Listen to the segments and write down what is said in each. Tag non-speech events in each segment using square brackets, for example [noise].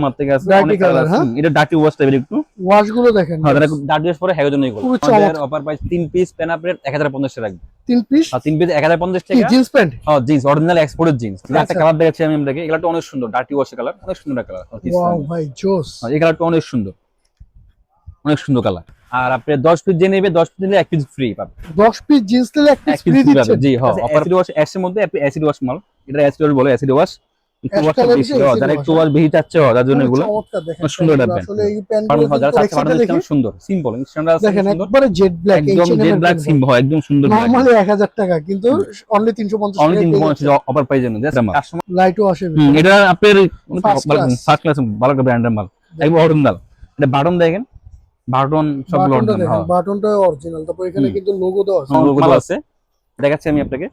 অনেক কালার হ্যাঁ? এটা ডার্টি ওয়াশ টাইপের একটু। ওয়াশগুলো দেখেন। হ্যাঁ এটা ডার্টি ওয়াশ পরে হ্যাগো জন্য এগুলো আমাদের অফার প্রাইস তিন পিস পেন আপডেট 1050 টাকা রাখবে। তিন পিস আর তিন পিস 1050 টাকা। জিন্স প্যান্ট হ্যাঁ জিন্স অরিজিনাল এক্সপোর্টেড জিন্স একটা আচ্ছা। কালার দেখাচ্ছি আমি আপনাকে। এগুলা অনেক সুন্দর ডার্টি ওয়াশ কালার অনেক সুন্দর কালার ওয়াও ভাই জোস। এই কালারটা অনেক সুন্দর। অনেক সুন্দর কালার আর আপনি 10 পিস যে নেবে 10 পিস নিলে এক পিস ফ্রি পাবে 10 পিস জিন্স নিলে এক পিস এক ফ্রি দিচ্ছে জি হ্যাঁ অফার ওয়াশ এর মধ্যে অ্যাসিড ওয়াশ মাল। এটা অ্যাসিড ওয়াশ বলে অ্যাসিড ওয়াশ একটু Ash বেশি হয় যারা একটু ওয়াশ বেশি চাচ্ছে হয়, তার জন্য এগুলো দেখেন অনেক সুন্দর প্যান্টগুলো। আসলে এই প্যান্টগুলো যারা চাচ্ছে কালেকশনটা বাটার সুন্দর সিম্পল স্ট্যান্ডার্ড দেখেন একবারে জেড ব্ল্যাক একদম জেড ব্ল্যাক সিম একদম সুন্দর নরমালি 1000 টাকা কিন্তু অনলি 350 অনলি তিন টাকা অফার প্রাইস জন্য জাস্ট লাইটও আসে এটা আপনার ফার্স্ট ক্লাস ভালো একটা ব্র্যান্ডের মাল। একদম অরিজিনাল এটা বাটন দেখেন। বাটন অরিজিনাল হ্যাঁ। বাটনটা অরিজিনাল তারপর এখানে কিন্তু লোগো দেওয়া আছে। লোগো মাল আছে। দেখাচ্ছি আমি আপনাকে।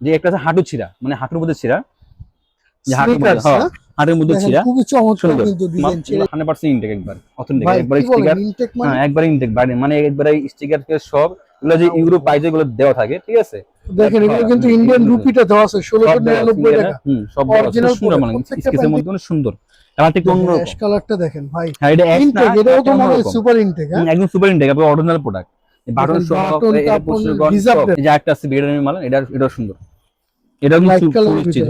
যে একটা আছে হাঁটু ছিঁড়া মানে হাঁটুর মধ্যে ছিঁড়া। হাঁটুর মধ্যে Sneakers, হ্যাঁ খুবই চমৎকার কিন্তু ডিজাইন ছিল ইনটেক একবার অথেন্টিক একবার স্টিকার মানে? হ্যাঁ একবার ইনটেক বাড়ি মানে একবার স্টিকার সব এগুলো যে ইউরো এগুলো দেওয়া থাকে ঠিক আছে? দেখেন এগুলো হ্যাঁ, কিন্তু ইন্ডিয়ান রুপিটা দেওয়া আছে সব 1699 টাকা। হুম, সব দেওয়া আছে, সুন্দর মানে স্কেচের মধ্যে অনেক সুন্দর। কালারটা একটু অ্যাশ কালারটা দেখন ভাই। হ্যাঁ এটা ইনটেক এটাও তো একটা মনে অন্যরকম। সুপার ইনটেক হ্যাঁ? একদম সুপার ইনটেক আপনার অরিজিনাল প্রোডাক্ট বাটন দেখেন, সহ এটা পোস্টার গন deserved। একটা আছে বিএডএম মাল এটা এটা সুন্দর। এটা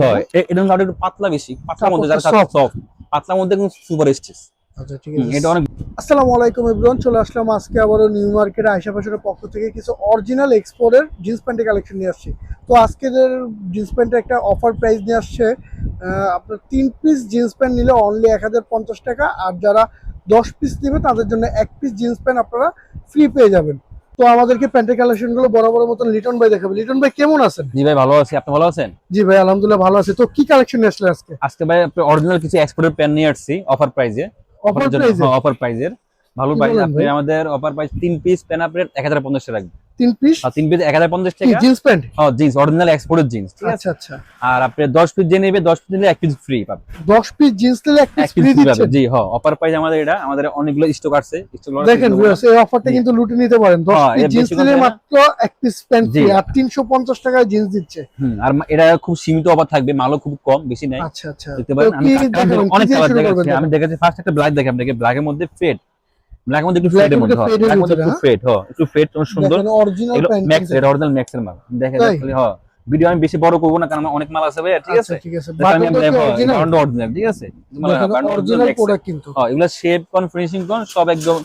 হয়। এ- এটা একটু পাতলা বেশি পাতলার মধ্যে যারা সফট পাতলার মধ্যে সুপার স্টিচ আচ্ছা ঠিক আছে। এটা অনেক আসসালামু আলাইকুম চলে আসলাম আজকে আবারও নিউ মার্কেট ফ্যাশনের পক্ষ থেকে কিছু অরিজিনাল এক্সপোর্টের জিন্স প্যান্টের কালেকশন নিয়ে আসছি। তো আজকের জিন্স প্যান্টের একটা অফার প্রাইস নিয়ে আসছে। আপনার তিন পিস জিন্স প্যান্ট নিলে অনলি এক হাজার পঞ্চাশ টাকা। আর যারা দশ পিস নেবে তাদের জন্য এক পিস জিন্স প্যান্ট আপনারা ফ্রি পেয়ে যাবেন। তো আমাদেরকে প্যান্টের কালেকশনগুলো বড় বড় মতন লিটন ভাই দেখাবে। লিটন ভাই কেমন আছেন? জি ভাই ভালো আছি। আপনি ভালো আছেন? জি ভাই আলহামদুলিল্লাহ ভালো আছে। তো কি কালেকশন আসলে আজকে? আজকে ভাই আপনি অরিজিনাল কিছু এক্সপোর্টের প্যান নিয়ে আসছি অফার প্রাইজে অফার প্রাইজে অফার প্রাইজের ভালো প্রাইস আপনি আমাদের অফার প্রাইস তিন পিস পেন আপনি এক হাজার পনেরো টাকা রাখবেন। তিন পিস আর তিন পিস এক হাজার পঞ্চাশ কি টাকা। জিন্স প্যান্ট হ্যাঁ জিন্স অরিজিনাল এক্সপোর্টের জিন্স ঠিক আছে? আচ্ছা। আচ্ছা আর আপনি দশ পিস যে নেবে দশ পিস নিলে এক পিস ফ্রি পাবে। দশ পিস জিন্স নিলে এক পিস ফ্রি দিচ্ছেন জি হ্যাঁ অফার প্রাইস আমাদের এটা আমাদের অনেকগুলো স্টক আছে স্টক দেখেন এই অফারটা কিন্তু লুটে নিতে পারেন। দশ হ্যাঁ, পিস জিন্স নিলে মাত্র এক পিস প্যান্ট ফ্রি আর তিনশো পঞ্চাশ টাকায় জিন্স দিচ্ছে। হুম আর এটা খুব সীমিত অফার থাকবে মালও খুব কম বেশি নাই। আচ্ছা আচ্ছা। দেখতে পারেন আমি? অনেক কালার দেখাচ্ছি আমি দেখাচ্ছি ফার্স্ট একটা ব্ল্যাক দেখে আপনাকে ব্ল্যাকের মধ্যে ফেড ব্ল্যাকের মধ্যে একটু Black ফেডের এর মধ্যে হয়। fade মধ্যে একটু ফেড হ্যাঁ একটু ফেড সুন্দর। অরিজিনাল ম্যাক্স এটা অরিজিনাল ম্যাক্স এর মাল তাই? হ্যাঁ। ভিডিও আমি বেশি বড় করবো না কারণ আমার অনেক মাল আছে ভাই ঠিক আছে আচ্ছা ঠিক আছে দেখো আমি বাটনটা কি অরিজিনাল অরিজিনাল ঠিক আছে মানে দেখেন অরিজিনাল প্রোডাক্ট কিন্তু হ্যাঁ এগুলা শেপ কোন ফিনিশিং কোন সব একদম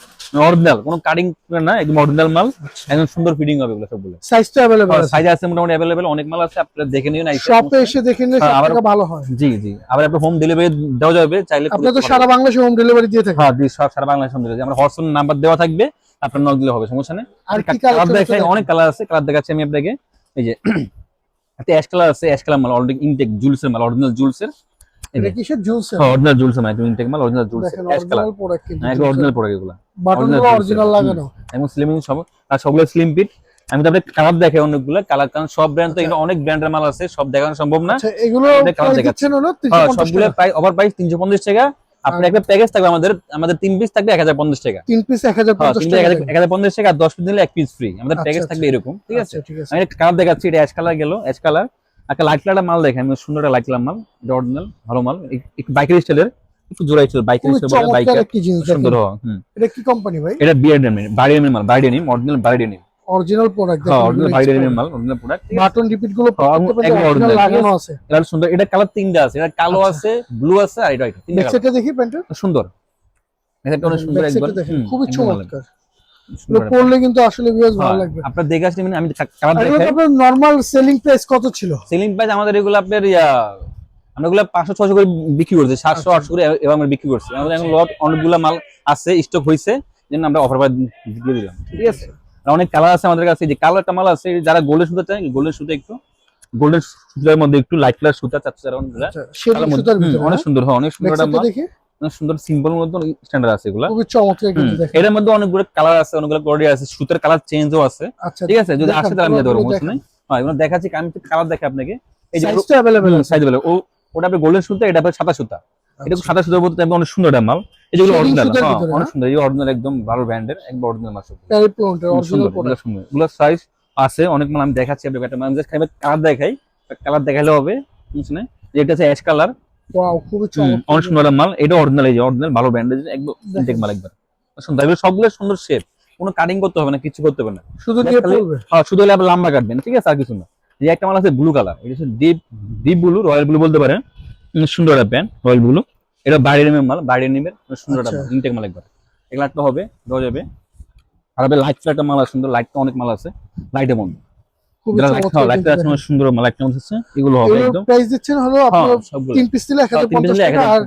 অরিজিনাল কোনো কাটিং না একদম অরিজিনাল মাল আচ্ছা। একদম সুন্দর ফিটিং হবে এগুলো সবগুলো সাইজটা अवेलेबल আছে সাইজ আছে মোটামুটি অ্যাভেলেবেল অনেক মাল আছে আপনারা দেখে নিন আইসা শপে এসে দেখে নিলে হ্যাঁ, সব আবার- থেকে ভালো হয় জি জি আবার আপনার হোম ডেলিভারি দেওয়া যাবে চাইলে আপনি তো সারা বাংলাদেশে হোম ডেলিভারি দিয়ে থাকেন হ্যাঁ দিই সব সারা বাংলাদেশ হোম ডেলিভারি আমার হোয়াটসঅ্যাপ নাম্বার দেওয়া থাকবে আপনার নক দিলে হবে সমস্যা নেই আর কি কালার কালেকশন দেখাই অনেক কালার আছে কালার দেখাচ্ছি আমি আপনাকে এই যে একটা অ্যাশ কালার আছে অ্যাশ কালার মাল অলরেডি ইনটেক জুলসের মাল অরিজিনাল জুলসের এটা কিসের জুস হ্যাঁ অরিজিনাল জুলসের মাল ইনটেক মাল original জুলসের ash colour original product original product এগুলো। বাটনগুলো অরিজিনাল লাগানো। এবং স্লিমিং সব আর সবগুলো স্লিম ফিট আমি তারপরে কালার দেখাই অনেকগুলো কালার কারণ সব ব্র্যান্ড তো এগুলো অনেক ব্র্যান্ডের মাল আছে সব দেখানো সম্ভব না। আচ্ছা এগুলো। হলো হ্যাঁ 350 সবগুলো প্রাইস ওভার প্রাইস তিনশো পঞ্চাশ টাকা। আপনার একটা প্যাকেজ থাকবে আমাদের আমাদের তিন পিস থাকবে এক হাজার পঞ্চাশ টাকা। তিন পিস এক হাজার হ্যাঁ পঞ্চাশ টাকা। এক হাজার পঞ্চাশ টাকা আর দশ পিস নিলে এক পিস ফ্রি আমাদের আচ্ছা, প্যাকেজ আচ্ছা। থাকবে এরকম ঠিক আছে? আচ্ছা আছে। আমি কালার দেখাচ্ছি এটা অ্যাশ কালার গেল অ্যাশ কালার একটা লাইট মাল দেখেন আমি সুন্দর একটা লাইট মাল এটা অরিজিনাল ভালো মাল। একটু বাইকের স্টাইলের একটু জোড়াই ছিল বাইকের স্টাইল বাইকের সুন্দর এটা কি কোম্পানি ভাই? এটা বিয়ারডেন বাড়িয়ানের মাল বাড়িয়ানি অরিজিনাল অরিজিনাল প্রোডাক্ট হ্যাঁ অরিজিনাল বাড়িয়ানের মাল অরিজিনাল প্রোডাক্ট বাটন রিপিটগুলো লাগানো আছে। এটা সুন্দর এটা কালার তিনটা আছে এটা কালো আচ্ছা। আছে ব্লু আছে আর এটা এটা তিনটা নেক্সট দেখি colour। সুন্দর। এটা অনেক সুন্দর একবার। খুবই চমৎকার। সুন্দর কিন্তু আসলে ভিউয়ার্স ভালো হ্যাঁ, লাগবে। আপনার দেখে আসলে মানে আমি কালার দেখাই আপনার নরমাল সেলিং প্রাইস কত ছিল? সেলিং প্রাইস আমাদের এগুলো আপনার আমরা এগুলো পাঁচশো ছশো করে বিক্রি করছি সাতশো আচ্ছা। আটশো করে এবার আমরা বিক্রি করছি। আমাদের এখন লট অনেকগুলো মাল আছে স্টক হয়েছে জন্য আমরা অফার দিয়ে দিলাম। ঠিক আছে। আর অনেক কালার আছে আমাদের কাছে এই যে কালারটা মাল আছে যারা গোল্ডেন সুতা চায় গোল্ডেন সুতা একটু গোল্ডেন সুতার মধ্যে একটু লাইট কালার সুতা চাচ্ছে যারা ওনারা, আচ্ছা শেডিং কালার মধ্যে- সুতার হুম, ভিতরে অনেক সুন্দর হয় অনেক সুন্দর নেক্সট একটা মাল দেখি অনেক সুন্দর সিম্পল মধ্যে স্ট্যান্ডার্ড আছে এগুলা খুবই চমৎকার কিন্তু হুম, দেখেন এটার মধ্যে অনেকগুলো কালার আছে অনেকগুলো কোয়ালিটি আছে সুতার কালার চেঞ্জও আছে আচ্ছা ঠিক আছে যদি দেখান, আসে তাহলে আমি দিতে পারবো পুরোপুরি সমস্যা নেই হ্যাঁ এগুলো দেখাচ্ছি আমি কালার দেখে আপনাকে এই যে সাইজটা अवेलेबल আছে সাইজ বলে ও ওটা আপনি গোল্ডেন সুতা এটা আপনার সাদা সুতা এটা আচ্ছা। সাদা সুতার মধ্যে অনেক সুন্দর একটা মাল। এই যেগুলো অরিজিনাল সুতার অনেক হ্যাঁ? সুন্দর। এই অরিজিনাল একদম ভালো ব্র্যান্ডের একদম অরিজিনাল মাল সুন্দর এগুলো সুন্দর। এগুলো সাইজ আছে অনেক মাল আমি দেখাচ্ছি আপনাকে একটা মানুষ খাইবে কালার দেখাই কালার দেখাইলে হবে বুঝছেন? না? এটা আছে অ্যাশ কালার ওয়াও খুবই চমৎকার। অনেক সুন্দর মাল। এটা অরিজিনাল এই যে অরিজিনাল ভালো ব্র্যান্ডের একদম। ইনটেক মাল একবার। সুন্দর এগুলো সবগুলো সুন্দর শেপ কোনো কাটিং করতে হবে না কিছু করতে হবে না। শুধু খালি- পড়বে? হ্যাঁ শুধু হলে লম্বা কাটবেন ঠিক আছে? আর কিছু না। এই একটা মাল আছে ব্লু কালার এটা হচ্ছে deep deep blue royal blue বলতে পারেন। সুন্দর একটা প্যান্ট রয়্যাল ব্লু এটা বাইরে নেমের মাল বাইরে নেমের সুন্দর একটা আচ্ছা। ইনটেক মাল একবার। এগুলো একটা হবে দেওয়া যাবে। আর হবে লাইট একটা মাল আছে সুন্দর লাইট তো অনেক মাল আছে লাইট। আমার সুন্দর মাল এগুলো হবে একদম। প্রাইস দিচ্ছেন হলো আপনার সবগুলো। পিস দিলে পিস টাকা আর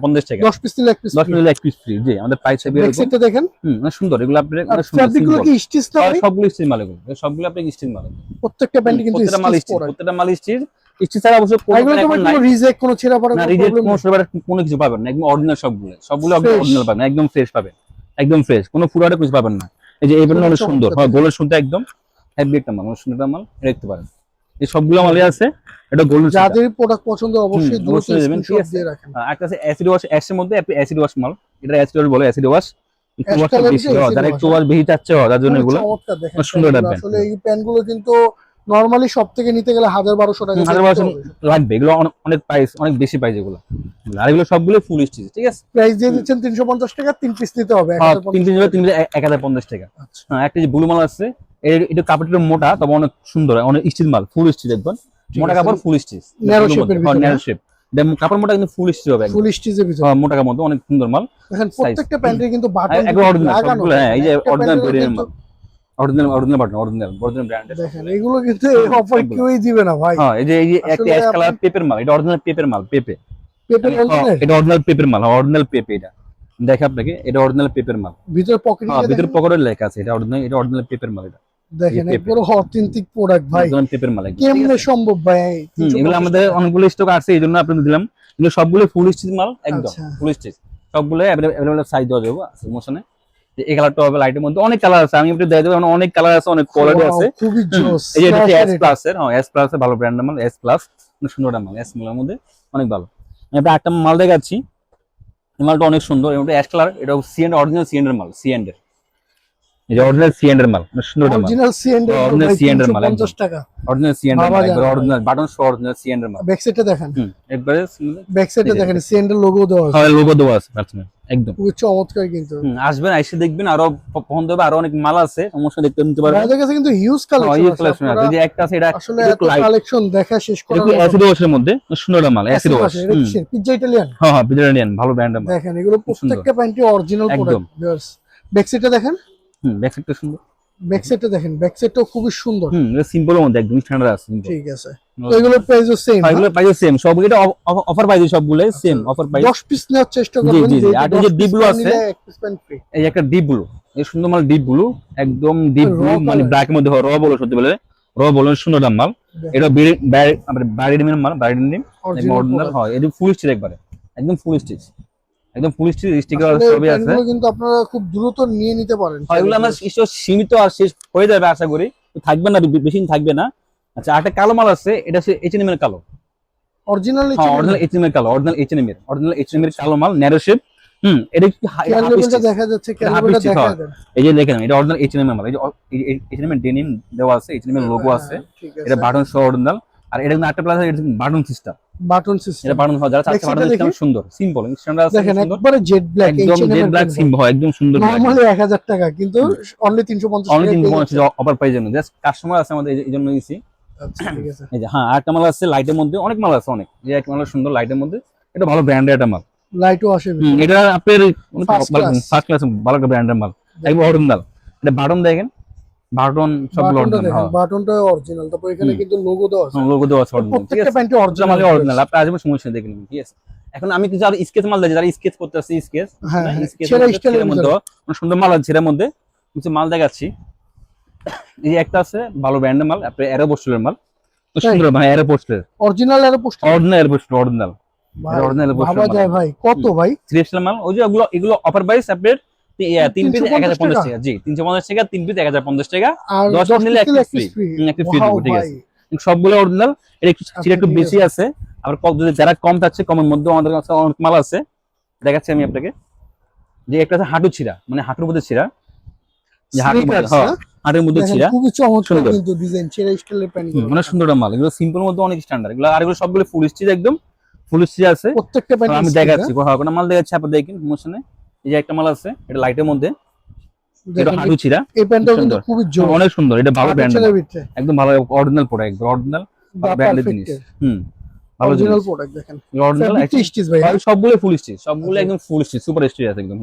ফ্রি জি আমাদের প্রাইস হবে এরকম ব্যাকসাইডটা দেখেন। হুম সুন্দর এগুলো আপনি অনেক সুন্দর ফ্যাব্রিক কি স্টিচ না সবগুলো মাল এগুলো সবগুলো আপনি স্টিল মাল। প্রত্যেকটা প্যান্টে কিন্তু প্রত্যেকটা মাল স্টিচ প্রত্যেকটা মাল ছাড়া অবশ্য কোনো রিজেক্ট ছেঁড়া পড়া না রিজেক্ট কিছু পাবেন না। একদম অরিজিনাল সবগুলো। সবগুলো Fresh। অরিজিনাল পাবেন একদম ফ্রেশ পাবেন। একদম ফ্রেশ কোনো ফুরাটা কিছু পাবেন না। এই যে অনেক সুন্দর। হয় একদম একটা মাল অনেক সুন্দর একটা মাল দেখতে পারেন। এই সবগুলো মালই আছে এটা গোল্ডেন যাদের প্রোডাক্ট পছন্দ অবশ্যই দ্রুত স্ক্রিনশট দিয়ে রাখেন। একটা আছে অ্যাসিড ওয়াশ অ্যাশের মধ্যে অ্যাসিড ওয়াশ মাল। এটা অ্যাসিড ওয়াশ বলে অ্যাসিড ওয়াশ একটু বেশি হয় যারা একটু ওয়াশ বেশি চাচ্ছে হয়, তার জন্য এগুলো সুন্দর আসলে এই কিন্তু নরমালি সব থেকে নিতে গেলে হাজার বারোশো টাকা হাজার বারোশো লাগবে। এগুলো অনেক- প্রাইস অনেক বেশি প্রাইস এগুলো। আর এগুলো সবগুলো ফুল স্টিচ ঠিক আছে? প্রাইস দিয়ে দিচ্ছেন তিনশো পঞ্চাশ টাকা তিন পিস নিতে হবে হ্যাঁ, 1050 তিন তিন তিন এক হাজার পঞ্চাশ টাকা। আচ্ছা। হ্যাঁ একটা যে ব্লু মাল আছে এটা কাপড়টা মোটা তবে অনেক সুন্দর অনেক স্টিচ মাল ফুল স্টিচ দেখবেন। মোটা কাপড় ফুল স্টিচ ন্যারো শেপ কাপড় মোটা কিন্তু ফুল স্টিচ হবে ফুল স্টিচের ভিতরে। হ্যাঁ, মোটা কাপড় অনেক সুন্দর মাল। দেখেন প্রত্যেকটা প্যান্টে কিন্তু বাটন লাগানো হ্যাঁ এই যে original original original button original original ব্র্যান্ডের দেখেন এগুলো কিন্তু অফার। কেউই দিবে না ভাই। হ্যাঁ এই যে এই যে একটা অ্যাশ কালার পেপের মাল এটা অরিজিনাল পেপের মাল পেপে। পেপের হ্যাঁ, এটা অরিজিনাল পেপের মাল অরিজিনাল পেপে এটা। দেখে আপনাকে এটা অরিজিনাল পেপের মাল। ভিতরে পকেট হ্যাঁ ভিতরে পকেটে লেখা আছে এটা অরিজিনাল এটা অরিজিনাল পেপের মাল এটা। দেখেন। একবারে অথেন্টিক প্রোডাক্ট ভাই। অরিজিনাল পেপের মাল কেমনে সম্ভব ভাই? এগুলো আমাদের। অনেকগুলো স্টক আছে এই জন্য আপনাদের দিলাম। এগুলো সবগুলো ফুল স্টিচ মাল একদম। ফুল স্টিচ সবগুলো অ্যাভেলেবল সাইজ দেওয়া যাবে যে এই কালারটা হবে লাইটের মধ্যে অনেক কালার আছে। আমি একটু দিয়ে দেবো অনেক কালার আছে অনেক কোয়ালিটি আছে। খুবই জোস এই যে এটা এস প্লাস এর হ্যাঁ এস প্লাস এর ভালো ব্র্যান্ডের মাল এস প্লাস সুন্দর একটা মাল এস মালের মধ্যে অনেক ভালো। আমি একটা একটা মাল দেখাচ্ছি। এই মালটা অনেক সুন্দর এটা অ্যাশ কালার এটা সিএন্ড অরিজিনাল সিএন্ড এর মাল সিএন্ড এর। এই যে অরিজিনাল মাল অনেক সুন্দর মাল। অরিজিনাল সিএন্ড হ্যাঁ, original C&D এর মাল, 350 টাকা। অরিজিনাল মাল একবার। অরিজিনাল বাটন সহ অরিজিনাল মাল। ব্যাক সাইডটা দেখেন। হুম একবারে ব্যাক সাইডটা দেখেন লোগো দেওয়া আছে। হ্যাঁ লোগো দেওয়া আছে পার্সোনাল একদম। চমৎকার কিন্তু। আসবেন দেখবেন আরও পছন্দ হবে আরও অনেক মাল আছে সমস্যা দেখতে নিতে পারবেন। আমাদের কাছে কিন্তু হিউজ হ্যাঁ, কালেকশন আছে। যে একটা আছে এটা আসলে এত কালেকশন দেখা শেষ করার একটু অ্যাসিড ওয়াশের মধ্যে? সুন্দর মাল অ্যাসিড ওয়াশ পিজ্জা ইটালিয়ান হ্যাঁ হ্যাঁ বিজারিয়ান ভালো ব্র্যান্ডের মাল। দেখেন এগুলো প্রত্যেকটা প্যান্টে অরিজিনাল প্রোডাক্ট ভিউয়ার্স ব্যাক সাইডটা দেখেন? হুম ব্যাক সাইডটা সুন্দর। ব্যাক সাইডটা দেখেন ব্যাক সাইডটাও খুবই সুন্দর। হুম এটা সিম্পলের মধ্যে একদম স্ট্যান্ডার্ড আছে ঠিক আছে। তো প্রাইসও সেম এগুলো প্রাইস সেম সব এটা অফার প্রাইস সবগুলো সেম অফার প্রাইস 10 পিস নেওয়ার চেষ্টা করবেন জি, জি। আর যে 10 deep piece blue না আছে। নিলে এক পিস প্যান্ট ফ্রি এই একটা ডিপ ব্লু এই সুন্দর মাল ডিপ ব্লু একদম ডিপ ব্লু মানে ব্ল্যাক এর মধ্যে র বলো সত্যি বলে। র বলো সুন্দর দাম মাল। এটা বাড়ি ডিমের মাল বাড়ি ডিম অরিজিনাল হয় এটা ফুল স্টিচ একবারে একদম ফুল স্টিচ একদম ফুল স্টিচ স্টিকার সবই আছে। কিন্তু আপনারা খুব দ্রুত নিয়ে নিতে পারেন। এগুলো আমার সীমিত আর শেষ হয়ে যাবে আশা করি। থাকবে না বেশি থাকবে না। আচ্ছা আরেকটা কালো মাল আছে এটা হচ্ছে এইচএনএম এর কালো। অরিজিনাল হ্যাঁ অরিজিনাল এইচএনএম এর কালো অরিজিনাল এইচএনএম এর অরিজিনাল এইচএনএম এর কালো মাল ন্যারো শেপ হুম এটা একটু দেখা যাচ্ছে এটা ক্যালবেলটা stitch, দেখা হ্যাঁ। দেন এই যে দেখেন এটা অরিজিনাল এইচএনএম এর মাল এই যে এইচএনএম এর ডেনিম দেওয়া আছে এইচএনএম এর লোগো আছে। হ্যাঁ, এটা বাটন সহ অরিজিনাল আর এটা কিন্তু একটা প্লাস এটা বাটন সিস্টেম বাটন সিস্টেম এটা বাটন সহ যারা চাচ্ছে বাটন সিস্টেম সুন্দর সিম্পল স্ট্যান্ডার্ড আছে দেখেন একবারে জেড ব্ল্যাক একদম জেড ব্ল্যাক সিম্পল একদম সুন্দর নরমালি 1000 টাকা কিন্তু অনলি 350 অনলি টাকা পেয়ে পঞ্চাশ যাচ্ছেন। অফার পাই জন্য। জাস্ট কাস্টমার আছে আমাদের এই- এই আচ্ছা এই যে হ্যাঁ আরেকটা মাল আছে লাইটের মধ্যে। অনেক মাল আছে অনেক। যে এক মাল সুন্দর লাইটের মধ্যে। এটা ভালো ব্র্যান্ডের একটা মাল। লাইটও আসে এটা আপনার ফার্স্ট ক্লাস ভালো একটা ব্র্যান্ডের মাল। অরিজিনাল এটা বাটন দেখেন। বাটন অরিজিনাল হ্যাঁ। বাটনটা অরিজিনাল তারপর এখানে কিন্তু লোগো দেওয়া আছে। লোগো দেওয়া আছে অরিজিনাল ঠিক প্রত্যেকটা আছে? প্যান্টে অরিজিনাল অরিজিনাল অরিজিনাল আপনি আসবেন সমস্যা দেখে নেবেন ঠিক আছে? এখন আমি কিছু আর স্কেচ মাল যারা স্কেচ করতে স্কেচ হ্যাঁ, স্কেচ মধ্যে সুন্দর মাল আছে এর মধ্যে। কিছু মাল দেখাচ্ছি। [coughs] এই একটা আছে ভালো ব্র্যান্ডের মাল আপনার এরো মাল। তো? সুন্দর Arrow. Original original Arrow original ভাবা যায় ভাই কত ভাই? মাল ওই যে এগুলো অফার প্রাইস আপনার তিন পিস এক হাজার পঞ্চাশ টাকা? টাকা। জি তিনশো পঞ্চাশ টাকা তিন পিস এক হাজার পঞ্চাশ টাকা। দশ নিলে এক একটা দেবো, ঠিক আছে। সবগুলো অরিজিনাল এটা একটু আচ্ছা, সেটা একটু বেশি আছে। আবার যদি যারা কম চাচ্ছে কমের মধ্যে আমাদের কাছে অনেক মাল আছে। দেখাচ্ছি আমি আপনাকে। যে একটা আছে হাঁটু ছিঁড়া মানে হাঁটুর মধ্যে ছিঁড়া। যে হাঁটুর মধ্যে ছিঁড়া। খুবই চমৎকার কিন্তু ডিজাইন স্টাইলের প্যান্ট হুম, অনেক সুন্দর মাল। এগুলো সিম্পল মধ্যে অনেক স্ট্যান্ডার্ড এগুলো আর এগুলো সবগুলো ফুল স্টিচ একদম ফুল স্টিচ আছে। প্রত্যেকটা প্যান্ট আমি দেখাচ্ছি হ্যাঁ। মাল দেখাচ্ছি আপনি দেখেন মোশনে এই যে একটা মাল আছে এটা লাইটের মধ্যে। এটা হাঁটু এই প্যান্টটাও কিন্তু। খুবই জোর। অনেক সুন্দর। এটা ভালো ব্র্যান্ড একদম ভালো অরিজিনাল প্রোডাক্ট অরিজিনাল ব্র্যান্ডের জিনিস। হুম ভালো অরিজিনাল প্রোডাক্ট দেখেন। অরিজিনাল স্টিচ ভাই হ্যাঁ? সবগুলো ফুল স্টিচ সবগুলো আচ্ছা। একদম ফুল স্টিচ সুপার স্টিচ আছে একদম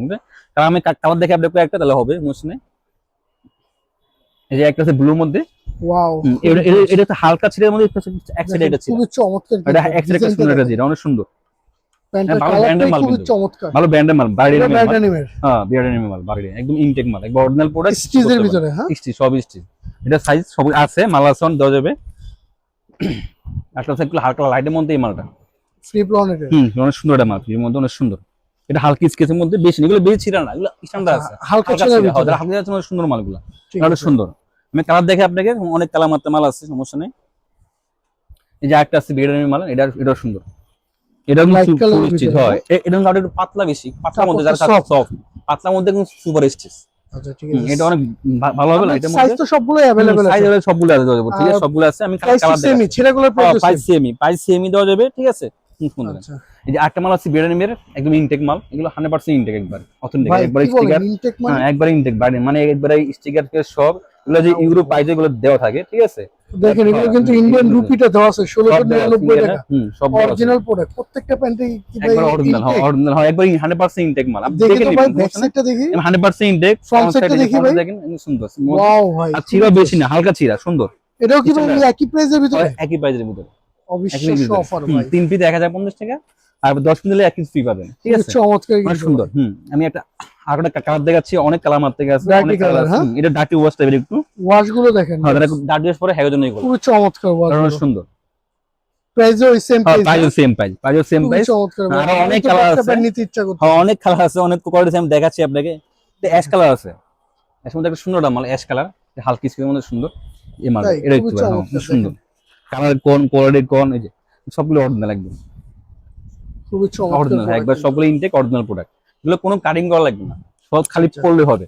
কারণ আমি কালার দেখে আপডেট একটা তাহলে হবে মোশনে এই যে একটা আছে ব্লুর মধ্যে। ওয়াও এটা- হালকা ছিটের মধ্যে এক সাইডে এটা ছিল খুবই চমৎকার এটা এক সাইডে একটা সুন্দর একটা জিনিস অনেক সুন্দর। ভালো brand মাল কিন্তু। চমৎকার। ভালো ব্র্যান্ডের মাল হ্যাঁ মাল একদম ইনটেক মাল একদম অরিজিনাল প্রোডাক্ট স্টিচের ভিতরে হ্যাঁ? স্টিচ সব স্টিচ এটা সাইজ সব আছে মাল আছে অন দেওয়া যাবে। [clears throat] একটা হচ্ছে হালকা লাইটের মধ্যে এই মালটা। ফ্রি প্লনেটের হুম অনেক সুন্দর মাল মধ্যে অনেক সুন্দর। এটা হালকা স্কেচের মধ্যে বেশি না, এগুলো বেশি ছিল না এগুলো স্ট্যান্ডার্ড আছে আচ্ছা, হালকা হালকা ছেলের ছিল, হ্যাঁ, ভিতরে যারা হালকা আছে অনেক সুন্দর মালগুলো ঠিক অনেক আছে। সুন্দর আমি কালার দেখে আপনাকে অনেক কালার মাত্রা মাল আছে সমস্যা নেই এই যে একটা আছে বিয়ার্ড মাল এটা এটাও সুন্দর এটা Light colour এর স্টিচ ভিতরে, হয় এ- এটা কাউটা একটু পাতলা বেশি পাতলার মধ্যে যারা কাপড়টা সফট পাতলার মধ্যে কিন্তু সুপার স্টিচ আচ্ছা ঠিক হুম, আছে এটা অনেক ভা- ভালো হবে লাইটের সাইজ মধ্যে তো সবগুলোই अवेलेबल সাইজ আছে সবগুলো আছে দেওয়া যাবে ঠিক আছে আর সবগুলো আছে আমি প্রাইস কালার সেমই ছেলেগুলোর price price same price same দেওয়া যাবে ঠিক আছে হুম, আচ্ছা। এই যে আটটা মাল আছে বেরানিমের একদম ইনটেক মাল। এগুলো হান্ড্রেড পার্সেন্ট ইনটেক একবার অথেন্টিক একবার স্টিকার মানে হ্যাঁ একবার ইনটেক বাইরে মানে একবার স্টিকার সব এগুলো যে ইউরো প্রাইস এগুলো দেওয়া থাকে ঠিক আছে? দেখেন এগুলো হ্যাঁ, কিন্তু ইন্ডিয়ান রুপিটা দেওয়া আছে ষোলোশো নিরানব্বই টাকা। সব অরিজিনাল প্রোডাক্ট প্রত্যেকটা প্যান্টে একবার অরিজিনাল হ্যাঁ অরিজিনাল হয় একবার হান্ড্রেড পার্সেন্ট ইনটেক মাল। আপনি দেখে তো ভাই নেবেন ব্যাক সাইডটা দেখি। Hundred percent intact Front side দেখি ভাই। দেখেন সুন্দর ওয়াও ভাই আর ছিঁড়া বেশি না হালকা ছিঁড়া সুন্দর। এটাও কি ভাই একই প্রাইসের ভিতরে? একই প্রাইজের ভিতরে। অবিশ্বাস্য অফার ভাই। তিন পিস টাকা আর দশ পিস নিলে এক পিস ফ্রি পাবেন। ঠিক আছে? চমৎকার অনেক সুন্দর। হুম আমি একটা আর একটা কালার দেখাচ্ছি অনেক কালার মারতে গেছে অনেক কালার হ্যাঁ? এটা ডাটি ওয়াশ টাইপের একটু। ওয়াশগুলো দেখেন। হ্যাঁ ডাটি ওয়াশ পরে জন্য এগুলো খুবই চমৎকার ওয়াশ অনেক সুন্দর। প্রাইসও সেম হ্যাঁ price price same price price same price ভাই অনেক একটা আছে। নিতে ইচ্ছা করছে হ্যাঁ অনেক কালার আছে অনেক কোয়ালিটি আমি দেখাচ্ছি আপনাকে। অ্যাশ কালার আছে। এর মধ্যে একটা সুন্দর মাল অ্যাশ কালার হালকা স্কিনের মধ্যে সুন্দর। এই মাল এটা একটু হ্যাঁ, সুন্দর। কালার কোন কোয়ালিটি কোন এই যে সবগুলো অরিজিনাল একদম। খুবই অরিজিনাল একবার সবগুলো ইনটেক অরিজিনাল প্রোডাক্ট এগুলো কোনো কাটিং করা লাগবে না। সব খালি আচ্ছা। পড়লে হবে।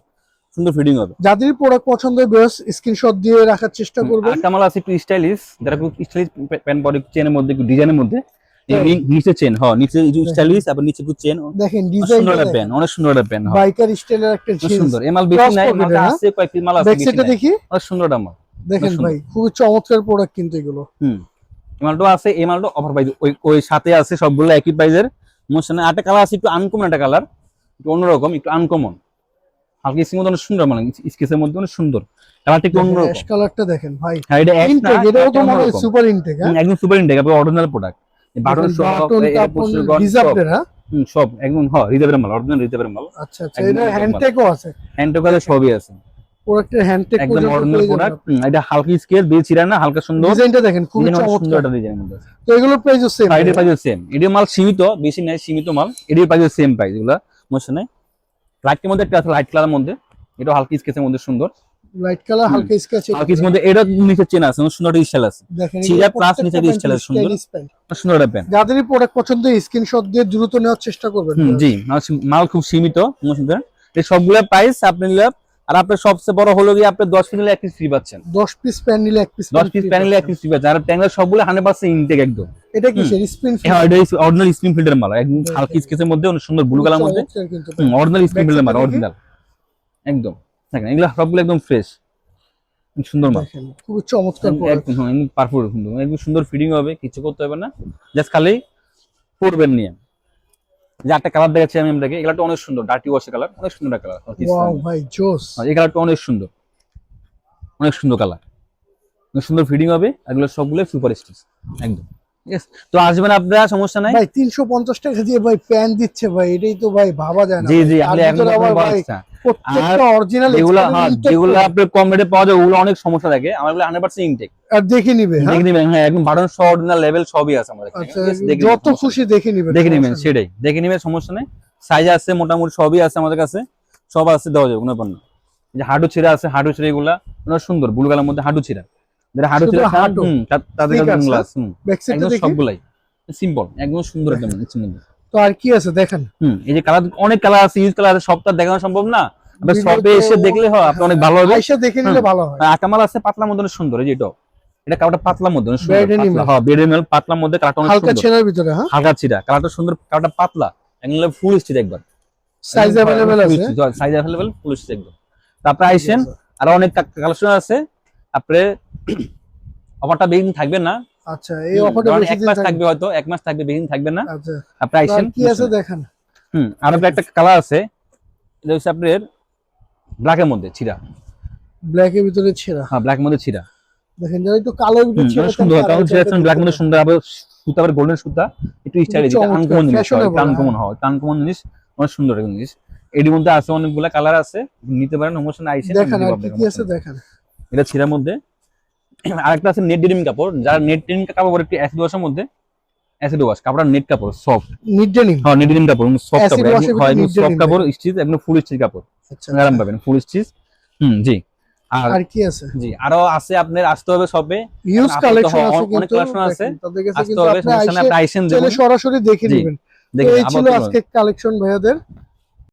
সুন্দর ফিটিং হবে। যাদের প্রোডাক্ট পছন্দ হয় বেশ স্ক্রিনশট দিয়ে রাখার চেষ্টা করবেন। একটা মাল আছে একটু স্টাইলিশ যারা একটু স্টাইলিশ প্যান্ট বডি চেনের মধ্যে একটু ডিজাইনের মধ্যে? নি- নিচে চেন হ্যাঁ নিচে স্টাইলিশ আবার নিচে একটু চেন দেখেন সুন্দর একটা ডিজাইন প্যান্ট অনেক সুন্দর একটা প্যান্ট বাইকার স্টাইলের একটা সুন্দর। এই মাল বেশি নাই হ্যাঁ? আছে কয়েক পিস মাল আছে। দেখি। অনেক সুন্দর একটা মাল। দেখেন ভাই খুবই চমৎকার প্রোডাক্ট কিন্তু এগুলো। হুম। মালটা আছে এই মালটা অফার প্রাইস ওই ওই সাথে আছে সবগুলো একই প্রাইজের মোশনে আরেকটা কালার আছে একটু আনকমন একটা কালার একটু অন্যরকম একটু আনকমন হালকা স্কিনের মধ্যে অনেক সুন্দর মানে স্কেচের মধ্যে অনেক সুন্দর। কালারটা একটু অন্যরকম। অ্যাশ কালারটা দেখেন ভাই। হ্যাঁ এটা ইনটেক এটাও তো মনে। সুপার ইনটেক হ্যাঁ? একদম সুপার ইনটেক আপনি অরিজিনাল প্রোডাক্ট বাটন সব রিজার্ভের হ্যাঁ? সব একদম হ্যাঁ রিজার্ভের মাল অরিজিনাল রিজার্ভের মাল। আচ্ছা আচ্ছা এটা হ্যান্ডটেকও আছে। হ্যান্ড টোকালে সবই আছে। প্রোডাক্টের হ্যান্ডটেক একদম অরিজিনাল প্রোডাক্ট এটা হালকা স্কেল বেশ ছিড়া না হালকা সুন্দর। ডিজাইনটা দেখেন ডিজাইন অনেক সুন্দর একটা ডিজাইনের মধ্যে তো এগুলোর প্রাইসও সেম সাইডের প্রাইস সেম এটির মাল সীমিত বেশি নাই সীমিত মাল। প্রাইস সেম প্রাইস এগুলা নাই? লাইটের মধ্যে একটা আছে লাইট কালার মধ্যে। এটা হালকা স্কেচের মধ্যে সুন্দর। লাইট কালার হালকা স্কেচ হালকা মধ্যে এটা নিচে চেন আছে সুন্দর স্টাইল আছে। চিরা এগুলো নিচে প্যান্ট স্টাইলের সুন্দর। সুন্দর একটা প্যান্ট যাদেরই প্রোডাক্ট পছন্দ স্ক্রিনশট দিয়ে দ্রুত নেওয়ার চেষ্টা করবেন। জি। মাল খুব সীমিত সমস্যা এই সবগুলা প্রাইস আপনি নিলে আর আপনার সবচেয়ে বড় হলো গিয়ে আপনি দশ পিস নিলে এক পিস ফ্রি পাচ্ছেন। দশ পিস প্যান্ট নিলে এক পিস দশ পিস প্যান নিলে এক পিস ফ্রি পাচ্ছেন। আর ট্যাঙ্গের সবগুলো হান্ড্রেড পার্সেন্ট ইনটেক একদম। এটা কি হ্যাঁ এটা ফিল্টার মাল। একদম হালকা স্কেচের মধ্যে অনেক সুন্দর ব্লু কালার মধ্যে। মাল। Backside একদম। দেখেন এগুলো সবগুলো একদম ফ্রেশ সুন্দর মাল। চমৎকার প্রোডাক্ট একদম পারফেক্ট সুন্দর একদম সুন্দর ফিটিং হবে কিছু করতে হবে না। জাস্ট খালি পরবেন নিয়ে। যে একটা কালার দেখাচ্ছি আমি আপনাকে এই কালারটা অনেক সুন্দর ডার্টি ওয়াশের কালার অনেক সুন্দর কালার ওয়াও ভাই জোস। এই কালারটা অনেক সুন্দর অনেক সুন্দর কালার অনেক সুন্দর ফিটিং হবে এগুলো সবগুলো সুপার স্টিচ একদম। তো আসবেন আপনারা সমস্যা নাই। ভাই টাকা দিয়ে ভাই প্যান্ট দিচ্ছে ভাই এটাই তো ভাই ভাবা যায় না জি জি আপনি ভাই প্রত্যেকটা অরিজিনাল হ্যাঁ যেগুলো কম রেটে পাওয়া যায় ওগুলো অনেক সমস্যা থাকে। আমার ইনটেক আর দেখে নিবে হ্যাঁ? দেখে নেবেন হ্যাঁ একদম বাটন লেভেল সবই আছে আমাদের এখানে। আচ্ছা যত খুশি দেখে নিবে দেখে নেবেন সেটাই। দেখে নেবেন সমস্যা নেই। সাইজ আছে মোটামুটি সবই আছে আমাদের কাছে। সব আছে দেওয়া যাবে কোনো ব্যাপার যে হাঁটু ছিঁড়া আছে হাঁটু ছিঁড়া এগুলা অনেক সুন্দর ব্লু কালার মধ্যে হাঁটু ছিঁড়া। যারা হাঁটু ছিঁড়া হাঁটু? তাদের কাছে একদম সবগুলাই। সিম্পল একদম সুন্দর একটা মানে তো আর কি আছে দেখেন? হুম এই যে কালার অনেক কালার আছে ইউজ কালার আছে সবটা দেখানো সম্ভব না। আপনি Video এসে দেখলে হয় আপনি অনেক ভালো হবে। আইসা দেখে নিলে ভালো হয়। আকামাল আছে পাতলা মতন সুন্দর এই যে এটা এটা কালারটা পাতলার মধ্যে হ্যাঁ বেড এনিমেল পাতলার মধ্যে কালারটা অনেক হালকা ছেনার ভিতরে হ্যাঁ? হালকা ছিটা কালারটা সুন্দর কালারটা পাতলা। এগুলো ফুল স্টিচ একবার। সাইজ অ্যাভেলেবেল আছে? সাইজ অ্যাভেলেবেল ফুল স্টিচ একদম। তারপরে আইসেন আরও অনেক কালেকশন আছে। তারপরে অফারটা বেশি দিন থাকবে না। আচ্ছা এই অফারটা বেশি দিন মাস থাকবে হয়তো এক মাস থাকবে বেশি দিন থাকবে না। আচ্ছা। আর আইসেন কি আছে দেখেন? হুম আরও একটা কালার আছে। এটা হচ্ছে আপনার ব্ল্যাকের মধ্যে ছিড়া। ব্ল্যাক এর ভিতরে ছেঁড়া। হ্যাঁ ব্ল্যাক মধ্যে ছিড়া। দেখেন যারা একটু ভিতরে ছেঁড়া অনেক সুন্দর ব্ল্যাক মধ্যে সুন্দর আবার সুতা আবার গোল্ডেন সুতা একটু এটা আনকমন জিনিস আনকমন হয় আনকমন জিনিস অনেক সুন্দর জিনিস। এর মধ্যে আছে অনেকগুলা কালার আছে নিতে পারেন আইসেন দেখেন কি আছে দেখেন। এটা ছিড়ার মধ্যে। আরেকটা আছে নেট ডেনিম কাপড় যারা নেট ডেনিম কাপড় একটু অ্যাসিড ওয়াশের মধ্যে অ্যাসিড ওয়াশ কাপড়টা নেট কাপড় সফট নিড ডেনিম হ্যাঁ নেট ডেনিম কাপড় সফট কাপড় হয় সফট কাপড় স্টিচ একদম ফুল স্টিচ কাপড়। আরাম পাবেন ফুল স্টিচ হুম জি। আর কি আছে জি আরও আছে আপনার আসতে হবে সবে ইউজ কালেকশন আছে অনেক কিন্তু আছে। তাদের কাছে কিন্তু আপনি আইসেন দেখুন সরাসরি দেখে নেবেন দেখুন। আজকে কালেকশন ভাইয়াদের